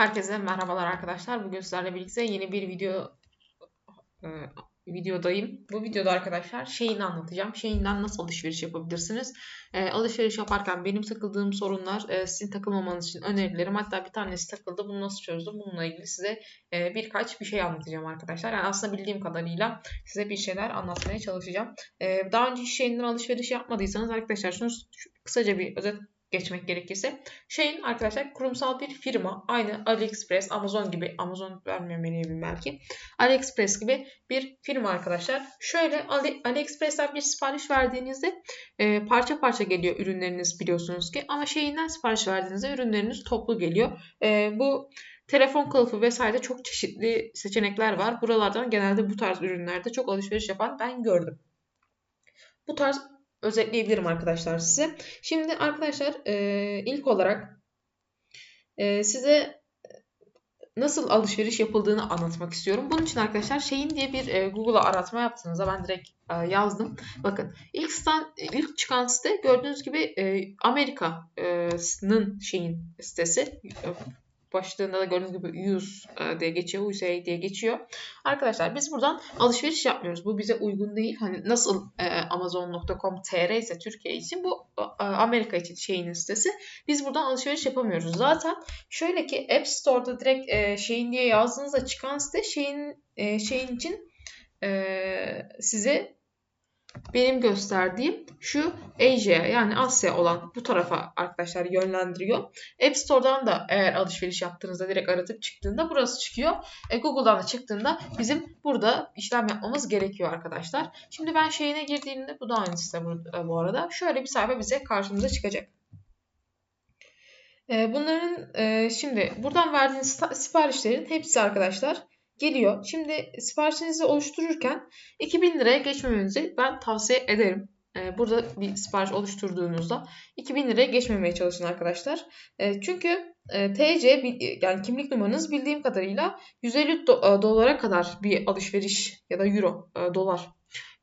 Herkese merhabalar arkadaşlar. Bugün sizlerle birlikte yeni bir video e, videodayım. Bu videoda arkadaşlar şeyini anlatacağım. Şeyinden nasıl alışveriş yapabilirsiniz? E, alışveriş yaparken benim takıldığım sorunlar, e, sizin takılmamanız için önerilerim. Hatta bir tanesi takıldı. Bunu nasıl çözdüm? Bununla ilgili size e, birkaç bir şey anlatacağım arkadaşlar. Yani aslında bildiğim kadarıyla size bir şeyler anlatmaya çalışacağım. E, daha önce hiç şeyinden alışveriş yapmadıysanız arkadaşlar şunu kısaca bir özet geçmek gerekirse. Şeyin arkadaşlar kurumsal bir firma. Aynı AliExpress, Amazon gibi. Amazon vermemeliyim belki. AliExpress gibi bir firma arkadaşlar. Şöyle Ali, AliExpress'ten bir sipariş verdiğinizde e, parça parça geliyor ürünleriniz biliyorsunuz ki. Ama şeyinden sipariş verdiğinizde ürünleriniz toplu geliyor. E, bu telefon kılıfı vesaire çok çeşitli seçenekler var. Buralardan genelde bu tarz ürünlerde çok alışveriş yapan ben gördüm. Bu tarz özetleyebilirim arkadaşlar size. Şimdi arkadaşlar e, ilk olarak e, size nasıl alışveriş yapıldığını anlatmak istiyorum. Bunun için arkadaşlar şeyin diye bir e, Google'a aratma yaptığınızda ben direkt e, yazdım. Bakın ilk, stand, ilk çıkan site gördüğünüz gibi e, Amerika'nın şeyin sitesi başlığında da gördüğünüz gibi use e, diye geçiyor, use diye geçiyor. Arkadaşlar biz buradan alışveriş yapmıyoruz. Bu bize uygun değil. Hani nasıl e, amazon.com.tr ise Türkiye için bu e, Amerika için şeyin sitesi. Biz buradan alışveriş yapamıyoruz. Zaten şöyle ki App Store'da direkt şeyin diye yazdığınızda çıkan site şeyin şeyin için size benim gösterdiğim şu Asia yani Asya olan bu tarafa arkadaşlar yönlendiriyor. App Store'dan da eğer alışveriş yaptığınızda direkt aratıp çıktığında burası çıkıyor. E, Google'dan da çıktığında bizim burada işlem yapmamız gerekiyor arkadaşlar. Şimdi ben şeyine girdiğimde bu da aynı e, bu arada. Şöyle bir sayfa bize karşımıza çıkacak. E, bunların e, şimdi buradan verdiğiniz siparişlerin hepsi arkadaşlar geliyor. Şimdi siparişinizi oluştururken 2000 liraya geçmemenizi ben tavsiye ederim. Ee, burada bir sipariş oluşturduğunuzda 2000 liraya geçmemeye çalışın arkadaşlar. Ee, çünkü e, TC yani kimlik numaranız bildiğim kadarıyla 150 e, dolara kadar bir alışveriş ya da euro e, dolar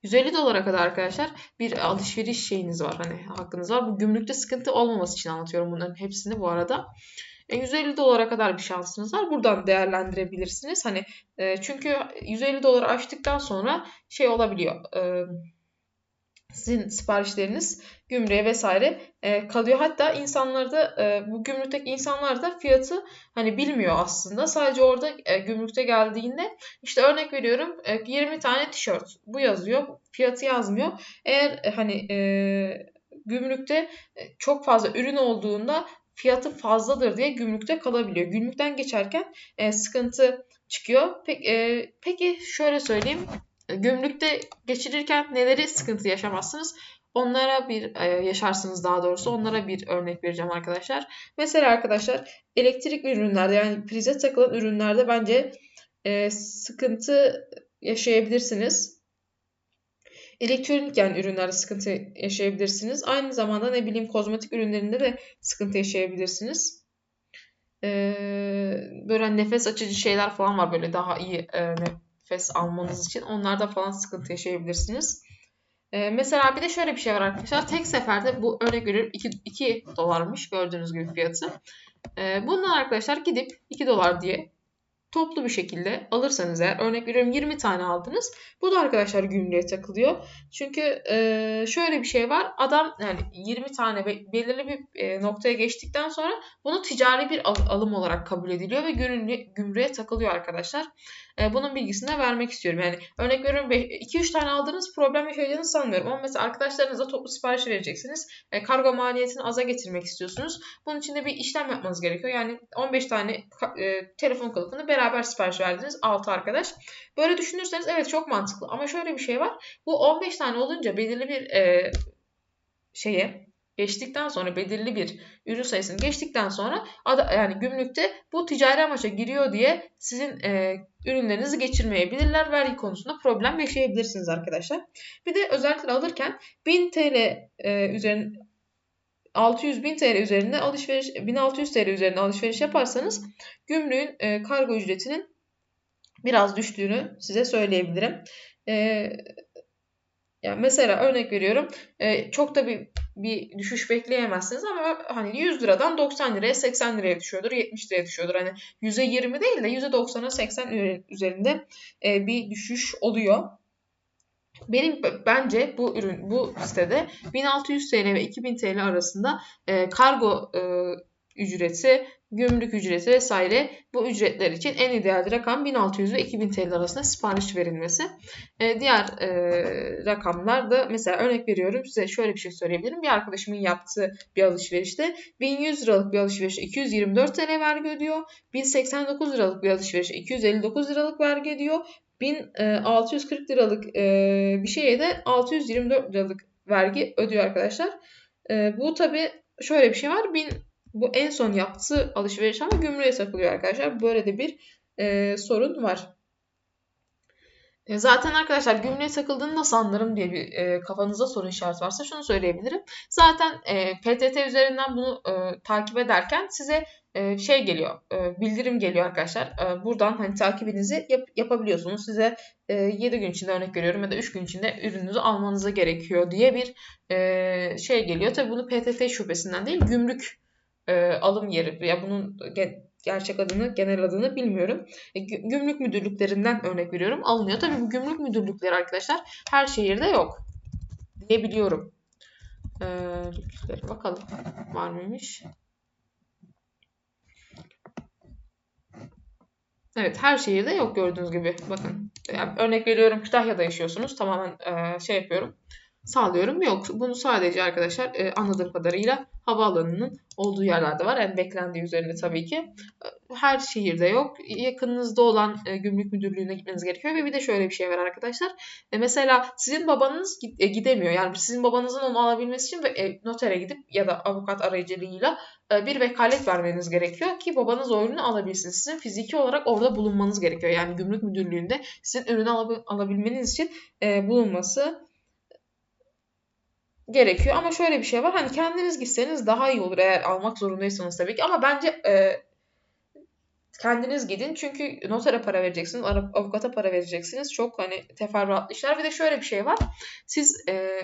150 dolara kadar arkadaşlar bir alışveriş şeyiniz var. Hani hakkınız var. Bu gümrükte sıkıntı olmaması için anlatıyorum bunların hepsini bu arada. 150 e, dolara kadar bir şansınız var. Buradan değerlendirebilirsiniz. Hani e, çünkü 150 doları aştıktan sonra şey olabiliyor. E, sizin siparişleriniz gümrüğe vesaire e, kalıyor. Hatta insanlar da e, bu gümrükteki insanlar da fiyatı hani bilmiyor aslında. Sadece orada e, gümrükte geldiğinde işte örnek veriyorum e, 20 tane tişört bu yazıyor. Fiyatı yazmıyor. Eğer e, hani e, gümrükte e, çok fazla ürün olduğunda fiyatı fazladır diye gümrükte kalabiliyor. Gümrükten geçerken e, sıkıntı çıkıyor. Peki, e, peki şöyle söyleyeyim. Gümrükte geçirirken neleri sıkıntı yaşamazsınız? Onlara bir e, yaşarsınız daha doğrusu. Onlara bir örnek vereceğim arkadaşlar. Mesela arkadaşlar elektrikli ürünlerde yani prize takılan ürünlerde bence e, sıkıntı yaşayabilirsiniz elektronik yani ürünlerde sıkıntı yaşayabilirsiniz. Aynı zamanda ne bileyim kozmetik ürünlerinde de sıkıntı yaşayabilirsiniz. Ee, böyle nefes açıcı şeyler falan var böyle daha iyi e, nefes almanız için. Onlarda falan sıkıntı yaşayabilirsiniz. Ee, mesela bir de şöyle bir şey var arkadaşlar. Tek seferde bu örnek veriyorum 2, 2 dolarmış gördüğünüz gibi fiyatı. Ee, bundan arkadaşlar gidip 2 dolar diye toplu bir şekilde alırsanız eğer örnek veriyorum 20 tane aldınız. Bu da arkadaşlar gümrüğe takılıyor. Çünkü e, şöyle bir şey var. Adam yani 20 tane belirli bir e, noktaya geçtikten sonra bunu ticari bir al- alım olarak kabul ediliyor ve gümrüğe takılıyor arkadaşlar. E, bunun bilgisini de vermek istiyorum. Yani örnek veriyorum 2-3 tane aldığınız problem yaşayacağınızı sanmıyorum. Ama mesela arkadaşlarınıza toplu sipariş vereceksiniz. E, kargo maliyetini aza getirmek istiyorsunuz. Bunun için de bir işlem yapmanız gerekiyor. Yani 15 tane e, telefon kılıfını beraber sipariş verdiniz 6 arkadaş. Böyle düşünürseniz evet çok mantıklı. Ama şöyle bir şey var. Bu 15 tane olunca belirli bir e, şeye geçtikten sonra belirli bir ürün sayısını geçtikten sonra yani gümrükte bu ticari amaça giriyor diye sizin e, ürünlerinizi geçirmeyebilirler. Vergi konusunda problem yaşayabilirsiniz arkadaşlar. Bir de özellikle alırken 1000 TL e, üzerine 600 bin TL üzerinde alışveriş 1600 TL üzerinde alışveriş yaparsanız gümrüğün e, kargo ücretinin biraz düştüğünü size söyleyebilirim. E, Yani mesela örnek veriyorum e, çok da bir, bir düşüş bekleyemezsiniz ama hani 100 liradan 90 liraya 80 liraya düşüyordur 70 liraya düşüyordur. Hani %20 değil de %90'a 80 üzerinde e, bir düşüş oluyor. Benim bence bu ürün bu sitede 1600 TL ve 2000 TL arasında e, kargo e, ücreti, gümrük ücreti vesaire bu ücretler için en ideal rakam 1600 ve 2000 TL arasında sipariş verilmesi. E, diğer e, rakamlar da mesela örnek veriyorum size şöyle bir şey söyleyebilirim. Bir arkadaşımın yaptığı bir alışverişte 1100 liralık bir alışverişe 224 TL vergi ödüyor. 1089 liralık bir alışverişe 259 liralık vergi ödüyor. 1640 liralık e, bir şeye de 624 liralık vergi ödüyor arkadaşlar. E, bu tabi şöyle bir şey var. 1000 bu en son yaptığı alışveriş ama gümrüğe sakılıyor arkadaşlar. Böyle de bir e, sorun var. E, zaten arkadaşlar gümrüğe sakıldığını nasıl anlarım diye bir e, kafanızda soru işareti varsa şunu söyleyebilirim. Zaten e, PTT üzerinden bunu e, takip ederken size e, şey geliyor, e, bildirim geliyor arkadaşlar. E, buradan hani takibinizi yap, yapabiliyorsunuz. Size e, 7 gün içinde örnek veriyorum ya da 3 gün içinde ürününüzü almanıza gerekiyor diye bir e, şey geliyor. Tabii bunu PTT şubesinden değil, gümrük e, alım yeri ya bunun gerçek adını, genel adını bilmiyorum. E, gümrük müdürlüklerinden örnek veriyorum. Alınıyor. Tabii bu gümrük müdürlükleri arkadaşlar her şehirde yok diyebiliyorum. Ee, bakalım var mıymış? Evet her şehirde yok gördüğünüz gibi. Bakın yani örnek veriyorum Kütahya'da yaşıyorsunuz. Tamamen e, şey yapıyorum sağlıyorum. Yok bunu sadece arkadaşlar e, anladığım kadarıyla havaalanının olduğu yerlerde var. En beklendiği üzerinde tabii ki. E, her şehirde yok. Yakınınızda olan e, gümrük müdürlüğüne gitmeniz gerekiyor ve bir de şöyle bir şey var arkadaşlar. E, mesela sizin babanız e, gidemiyor. Yani sizin babanızın onu alabilmesi için e, notere gidip ya da avukat aracılığıyla e, bir vekalet vermeniz gerekiyor ki babanız o ürünü alabilsin. Sizin fiziki olarak orada bulunmanız gerekiyor. Yani gümrük müdürlüğünde sizin ürünü alabilmeniz için e, bulunması gerekiyor. Ama şöyle bir şey var. Hani kendiniz gitseniz daha iyi olur eğer almak zorundaysanız tabii ki. Ama bence e, kendiniz gidin. Çünkü notere para vereceksiniz, avukata para vereceksiniz. Çok hani teferruatlı işler. Bir de şöyle bir şey var. Siz e,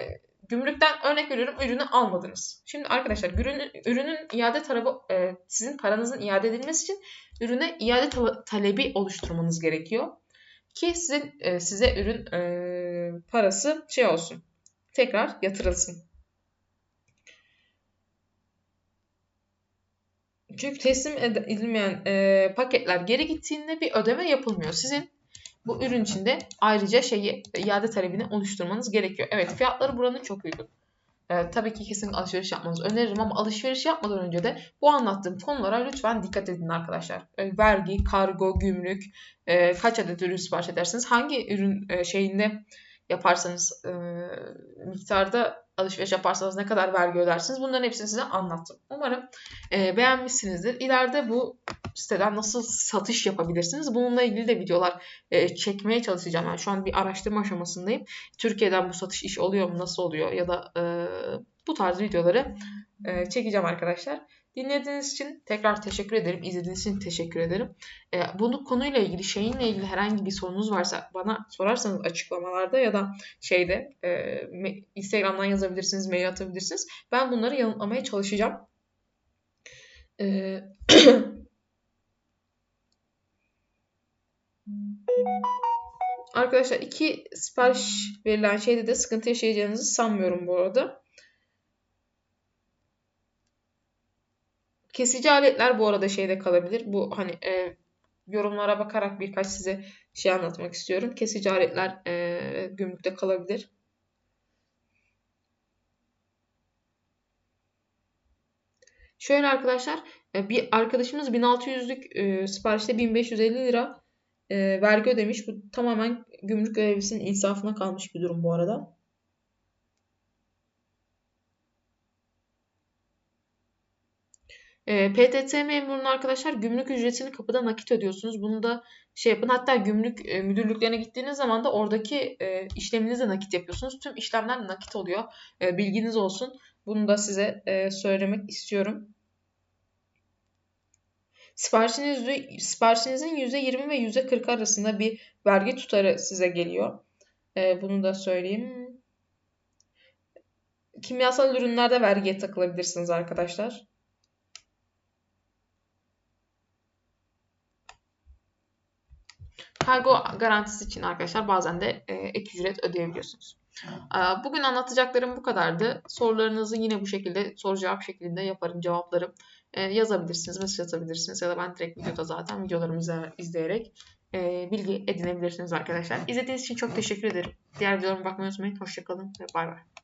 gümrükten örnek veriyorum ürünü almadınız. Şimdi arkadaşlar ürünün, ürünün iade talebi e, sizin paranızın iade edilmesi için ürüne iade talebi oluşturmanız gerekiyor. Ki sizin e, size ürün e, parası şey olsun tekrar yatırılsın. Çünkü teslim edilmeyen e, paketler geri gittiğinde bir ödeme yapılmıyor. Sizin bu ürün içinde ayrıca şeyi iade talebini oluşturmanız gerekiyor. Evet fiyatları buranın çok uygun. E, tabii ki kesin alışveriş yapmanızı öneririm ama alışveriş yapmadan önce de bu anlattığım konulara lütfen dikkat edin arkadaşlar. E, vergi, kargo, gümrük, e, kaç adet ürün sipariş edersiniz, hangi ürün e, şeyinde yaparsanız e, miktarda alışveriş yaparsanız ne kadar vergi ödersiniz bunların hepsini size anlattım. Umarım e, beğenmişsinizdir. İleride bu siteden nasıl satış yapabilirsiniz bununla ilgili de videolar e, çekmeye çalışacağım. Yani şu an bir araştırma aşamasındayım. Türkiye'den bu satış iş oluyor mu nasıl oluyor ya da e, bu tarz videoları e, çekeceğim arkadaşlar. Dinlediğiniz için tekrar teşekkür ederim. İzlediğiniz için teşekkür ederim. E, bunu konuyla ilgili, şeyinle ilgili herhangi bir sorunuz varsa bana sorarsanız açıklamalarda ya da şeyde e, Instagram'dan yazabilirsiniz, mail atabilirsiniz. Ben bunları yanıtlamaya çalışacağım. E, Arkadaşlar iki sipariş verilen şeyde de sıkıntı yaşayacağınızı sanmıyorum bu arada. Kesici aletler bu arada şeyde kalabilir. Bu hani e, yorumlara bakarak birkaç size şey anlatmak istiyorum. Kesici aletler e, gümrükte kalabilir. Şöyle arkadaşlar e, bir arkadaşımız 1600'lük e, siparişte 1550 lira e, vergi ödemiş. Bu tamamen gümrük görevlisinin insafına kalmış bir durum bu arada. E, PTT memuruna arkadaşlar gümrük ücretini kapıda nakit ödüyorsunuz. Bunu da şey yapın. Hatta gümrük e, müdürlüklerine gittiğiniz zaman da oradaki e, işleminizi nakit yapıyorsunuz. Tüm işlemler nakit oluyor. E, bilginiz olsun. Bunu da size e, söylemek istiyorum. Siparişiniz, siparişinizin %20 ve %40 arasında bir vergi tutarı size geliyor. E, bunu da söyleyeyim. kimyasal ürünlerde vergiye takılabilirsiniz arkadaşlar. Kargo garantisi için arkadaşlar bazen de e, ek ücret ödeyebiliyorsunuz. Bugün anlatacaklarım bu kadardı. Sorularınızı yine bu şekilde soru cevap şeklinde yaparım, cevaplarım. E, yazabilirsiniz, mesaj atabilirsiniz ya da ben direkt videoda zaten videolarımı izle- izleyerek e, bilgi edinebilirsiniz arkadaşlar. İzlediğiniz için çok teşekkür ederim. Diğer videolarıma bakmayı unutmayın. Hoşçakalın ve bay bay.